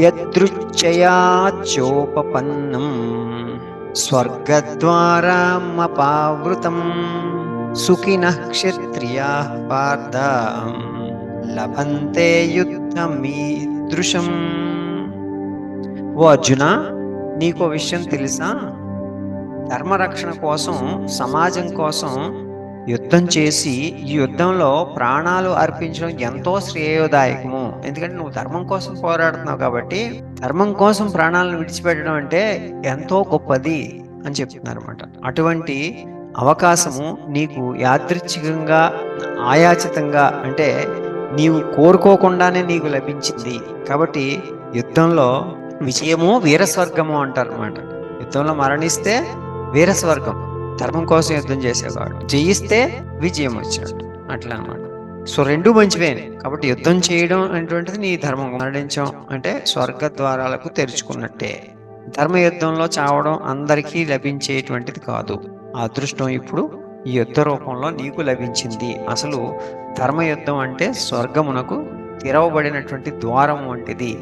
యదృచ్చయాచోపపన్నం స్వర్గద్వారామపావృతం సుఖిన క్షత్రియా పార్థ లభంతే యుద్ధమీదృశం. ఓ అర్జున నీకో విషయం తెలుసా? ధర్మరక్షణ కోసం సమాజం కోసం యుద్ధం చేసి ఈ యుద్ధంలో ప్రాణాలు అర్పించడం ఎంతో శ్రేయోదాయకము. ఎందుకంటే నువ్వు ధర్మం కోసం పోరాడుతున్నావు కాబట్టి ధర్మం కోసం ప్రాణాలను విడిచిపెట్టడం అంటే ఎంతో గొప్పది అని చెప్తున్నారు అనమాట అటువంటి అవకాశము నీకు యాదృచ్ఛికంగా ఆయాచితంగా అంటే నీవు కోరుకోకుండానే నీకు లభించింది. కాబట్టి యుద్ధంలో విజయము వీరస్వర్గము అంటారు అనమాట యుద్ధంలో మరణిస్తే వీరస్వర్గం ధర్మం కోసం యుద్ధం చేసేవాడు. జయిస్తే విజయం వచ్చినట్టు. అట్లా అనమాట సో రెండు మంచివే కాబట్టి యుద్ధం చేయడం అనేటువంటిది నీ ధర్మం. మరణించడం అంటే స్వర్గ ద్వారాలకు తెరుచుకున్నట్టే. ధర్మ యుద్ధంలో చావడం అందరికీ లభించేటువంటిది కాదు. అదృష్టం ఇప్పుడు ఈ యుద్ధ రూపంలో నీకు లభించింది. అసలు ధర్మ యుద్ధం అంటే స్వర్గమునకు తెరవబడినటువంటి ద్వారం వంటిది.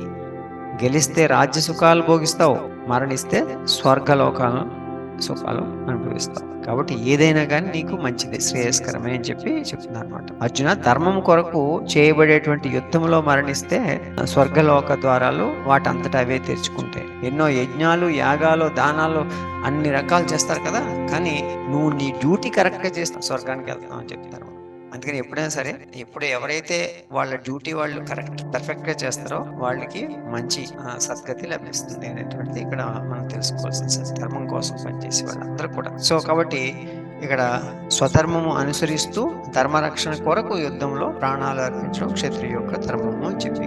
గెలిస్తే రాజ్య సుఖాలు భోగిస్తావు. మరణిస్తే స్వర్గలోకాలను సుఖాలు అనుభవిస్తావు. కాబట్టి ఏదైనా కానీ నీకు మంచిది శ్రేయస్కరమే అని చెప్పి చెప్తున్నారు అనమాట అర్జున ధర్మం కొరకు చేయబడేటువంటి యుద్ధంలో మరణిస్తే స్వర్గలోక ద్వారాలు వాటంతటా అవే తెరుచుకుంటాయి. ఎన్నో యజ్ఞాలు యాగాలు దానాలు అన్ని రకాలు చేస్తారు కదా కానీ నువ్వు నీ డ్యూటీ కరెక్ట్గా చేస్తావు స్వర్గానికి వెళ్తావు అని చెప్తారు అందుకని ఎప్పుడైనా సరే ఎప్పుడు ఎవరైతే వాళ్ళ డ్యూటీ వాళ్ళు కరెక్ట్ పర్ఫెక్ట్గా చేస్తారో వాళ్ళకి మంచి సద్గతి లభిస్తుంది అనేటువంటిది ఇక్కడ మనం తెలుసుకోవాల్సిన ధర్మం కోసం పనిచేసే వాళ్ళందరూ కూడా. సో కాబట్టి ఇక్కడ స్వధర్మము అనుసరిస్తూ ధర్మరక్షణ కొరకు యుద్ధంలో ప్రాణాలు అర్పించడం క్షత్రియ యొక్క ధర్మము అని చెప్పి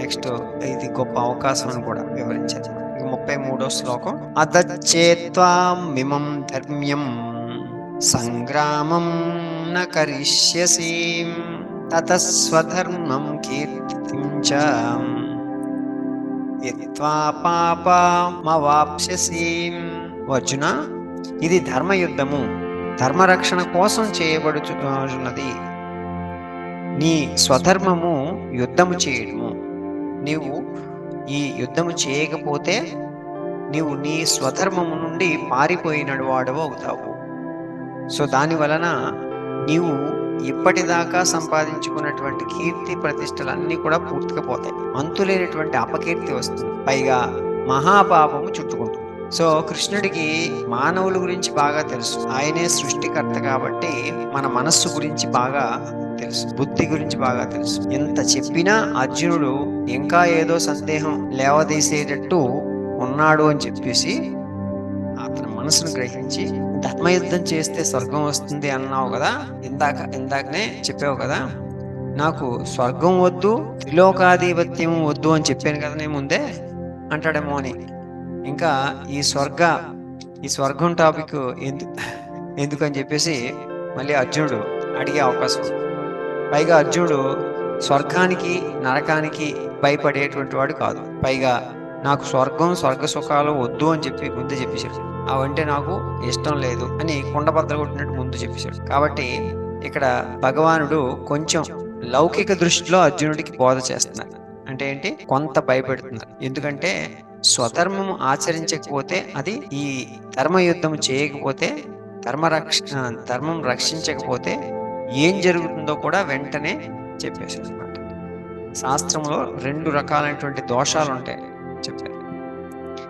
నెక్స్ట్ ఇది గొప్ప అవకాశం అని కూడా వివరించారు. ముప్పై మూడో శ్లోకం అదచ్చేత్వామిమం ధర్మ్యం సంగ్రామం న కరిష్యసి తతస్వధర్మం కీర్తిం పాపమవాప్స్యసి. అర్జున ఇది ధర్మయుద్ధము. ధర్మరక్షణ కోసం చేయబడుచున్నది నీ స్వధర్మము యుద్ధము చేయడము నీవు ఈ యుద్ధము చేయకపోతే నీవు నీ స్వధర్మము నుండి పారిపోయినడు వాడవు అవుతావు. సో దాని వలన నీవు ఇప్పటిదాకా సంపాదించుకున్నటువంటి కీర్తి ప్రతిష్టలన్నీ కూడా పూర్తిగా పోతాయి. అంతులేనటువంటి అపకీర్తి వస్తుంది. పైగా మహాపాపము చుట్టుకుంటుంది. సో కృష్ణుడికి మానవుల గురించి బాగా తెలుసు. ఆయనే సృష్టికర్త కాబట్టి మన మనస్సు గురించి బాగా తెలుసు. బుద్ధి గురించి బాగా తెలుసు. ఎంత చెప్పినా అర్జునుడు ఇంకా ఏదో సందేహం లేవదీసేటట్టు ఉన్నాడు అని చెప్పేసి మనసును గ్రహించి ధర్మయుద్ధం చేస్తే స్వర్గం వస్తుంది అన్నావు కదా? ఇందాక ఇందాకనే చెప్పావు కదా? నాకు స్వర్గం వద్దు త్రిలోకాధిపత్యం వద్దు అని చెప్పాను కదా నేను ముందే? అంటాడేమో అని. ఇంకా ఈ స్వర్గ ఈ స్వర్గం టాపిక్ ఎందు ఎందుకని చెప్పేసి మళ్ళీ అర్జునుడు అడిగే అవకాశం. ఉంది. పైగా అర్జునుడు స్వర్గానికి నరకానికి భయపడేటువంటి వాడు కాదు. పైగా నాకు స్వర్గం స్వర్గ సుఖాలు వద్దు అని చెప్పి ముందే చెప్పేశాడు. అవంటే నాకు ఇష్టం లేదు అని కుండబద్దలు కొట్టినట్టు ముందు చెప్పేశాడు. కాబట్టి ఇక్కడ భగవానుడు కొంచెం లౌకిక దృష్టిలో అర్జునుడికి బోధ చేస్తున్నారు అంటే ఏంటి? కొంత భయపెడుతున్నారు ఎందుకంటే స్వధర్మము ఆచరించకపోతే అది ఈ ధర్మ యుద్ధం చేయకపోతే ధర్మరక్ష ధర్మం రక్షించకపోతే ఏం జరుగుతుందో కూడా వెంటనే చెప్పేశారు అనమాట శాస్త్రంలో రెండు రకాలైనటువంటి దోషాలు ఉంటాయి చెప్పారు.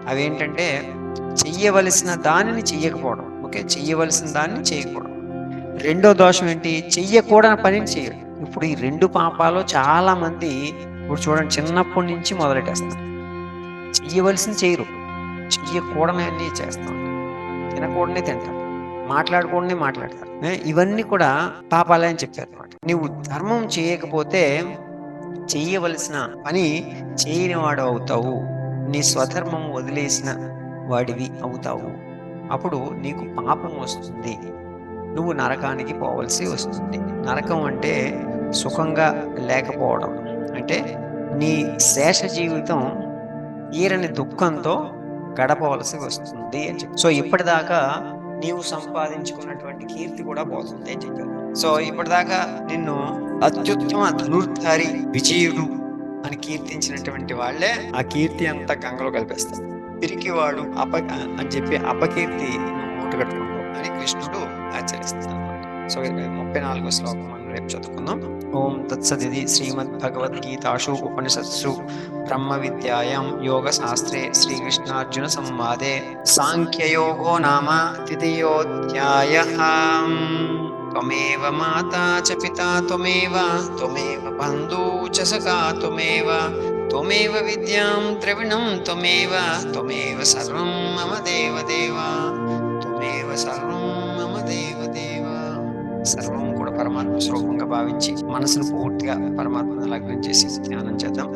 అవేంటంటే చెయ్యవలసిన దానిని చెయ్యకపోవడం. ఓకే? చెయ్యవలసిన దాన్ని చేయకపోవడం రెండో దోషం ఏంటి? చెయ్యకూడని పనిని చేయడం ఇప్పుడు ఈ రెండు పాపాలు చాలా మంది ఇప్పుడు చూడండి చిన్నప్పటి నుంచి మొదలెట్టేస్తారు. చెయ్యవలసింది చేయరు. చెయ్యకూడని అన్ని చేస్తాం తినకూడనే తింటారు. మాట్లాడకూడనే మాట్లాడతారు. ఇవన్నీ కూడా పాపాలే అని చెప్పారు అనమాట నువ్వు ధర్మం చేయకపోతే చేయవలసిన పని చేయని వాడు అవుతావు నీ స్వధర్మం వదిలేసిన వాడివి అవుతావు. అప్పుడు నీకు పాపం వస్తుంది. నువ్వు నరకానికి పోవలసి వస్తుంది. నరకం అంటే సుఖంగా లేకపోవడం. అంటే నీ శేష జీవితం ఈరని దుఃఖంతో గడపవలసి వస్తుంది అని చెప్పి. సో ఇప్పటిదాకా నీవు సంపాదించుకున్నటువంటి కీర్తి కూడా పోతుంది అని చెప్పారు. సో ఇప్పటిదాకా నిన్ను అత్యుత్తమ ధనుర్ధారి విజయుడు అని కీర్తించినటువంటి వాళ్ళే ఆ కీర్తి అంతా గంగలో కలిపేస్తారు. పిరికివాడు అప అని చెప్పి అపకీర్తి మూట అని కృష్ణుడు ఆచరిస్తాడు. సో ముప్పై నాలుగో శ్లోకం. మనం రేపు చదువుకుందాం. ఓం తత్సదిది శ్రీమద్ భగవద్గీతాషు ఉపనిషత్సు బ్రహ్మ విద్యాయాం యోగ శాస్త్రే శ్రీకృష్ణార్జున సంవాదే. సాంఖ్యయోగో నామ తృతీయోధ్యాయ. త్వమేవ మాతా చ పితా త్వమేవ త్వమేవ బంధూ చ సఖా త్వమేవ త్వమేవ విద్యాం ద్రవిణం త్వమేవ త్వమేవ సర్వం మమ దేవదేవ త్వమేవ సర్వం మమ దేవ దేవదేవ సర్వం కూడా పరమాత్మ స్వరూపంగా భావించి మనసును పూర్తిగా పరమాత్మను లగ్నం చేసి ధ్యానం చేద్దాం.